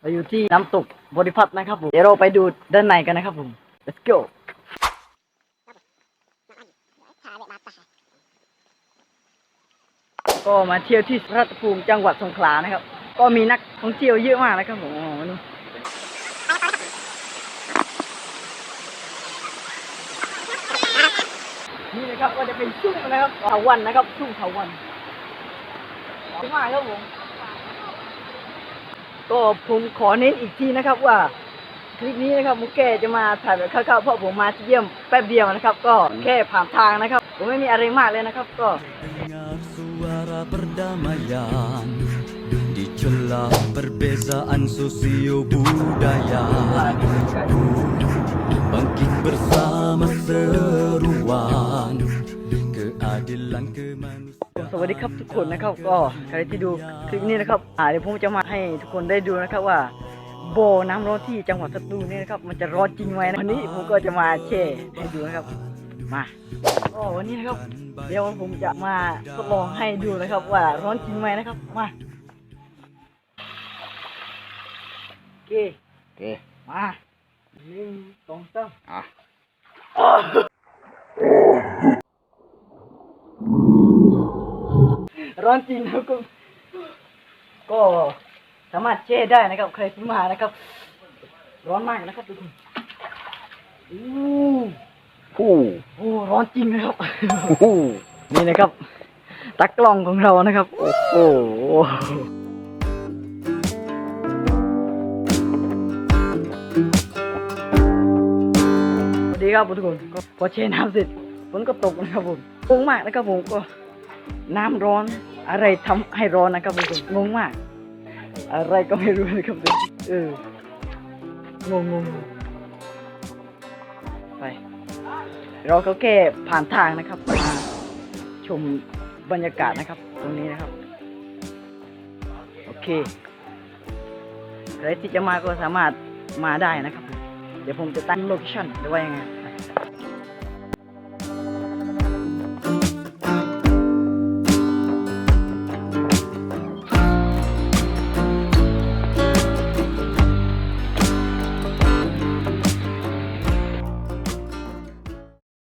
เราอยู่ที่น้ำตกบริพัตรนะครับผม เดี๋ยวเราไปดูด้านในกันนะครับผม let's go ก็มาเที่ยวที่รัตภูมิจังหวัดสงขลานะครับ ก็มีนักท่องเที่ยวเยอะมากนะครับผมนี่นี่นะครับก็จะเป็นชุ่งนะครับเถาวันนะครับชุ่งเถาวันสวยมากครับผม ก็ผมขอเน้นอีกทีนะครับว่าคลิปนี้นะครับมุกแกจะมาถ่ายแบบคร่าวๆเพราะผมมาเยี่ยมแป๊บเดียวนะครับ ก็แค่ผ่านทางนะครับ ผมไม่มีอะไรมากเลยนะครับก็ Dengar suara perdamaian Di celah perbezaan sosio budaya Bangkit bersama seruan Keadilan kemanusiaan สวัสดีครับทุกคนนะครับ ก็ใครที่ดูคลิปนี้นะครับอ่าเดี๋ยวผมจะมาให้ทุกคนได้ดูนะครับว่าโบน้ำร้อนที่จังหวัดสตูลนี่นะครับมันจะร้อนจริงไหมนะวันนี้ผมก็จะมาแช่ให้ดูนะครับมาก็วันนี้นะครับ เดี๋ยวผมจะมาทดลองให้ดูนะครับ ว่าร้อนจริงไหมนะครับมาโอเคโอเคมาหนึ่งสองสามอะ ร้อนจริงนะครับก็ ก็สามารถแช่ได้นะครับ ใครที่มานะครับ ร้อนมากนะครับทุกคนอู้ฮู้โอ้ร้อนจริงนะครับฮู้นี่นะครับตากล้องของเรานะครับ โอ้โหสวัสดีครับทุกคนก็พอเชน้ำเสร็จฝนก็ตกนะครับผมงงมากนะครับผมก็น้ำร้อน อะไรทำให้ร้อนนะครับทุกคนงงมาก อะไรก็ไม่รู้นะครับทุกคนเอองงงงไป เราก็แค่ผ่านทางนะครับมาชมบรรยากาศนะครับ ตรงนี้นะครับ โอเคใครที่จะมาก็สามารถมาได้นะครับ เดี๋ยวผมจะตั้งโลเคชั่นหรือว่ายังไง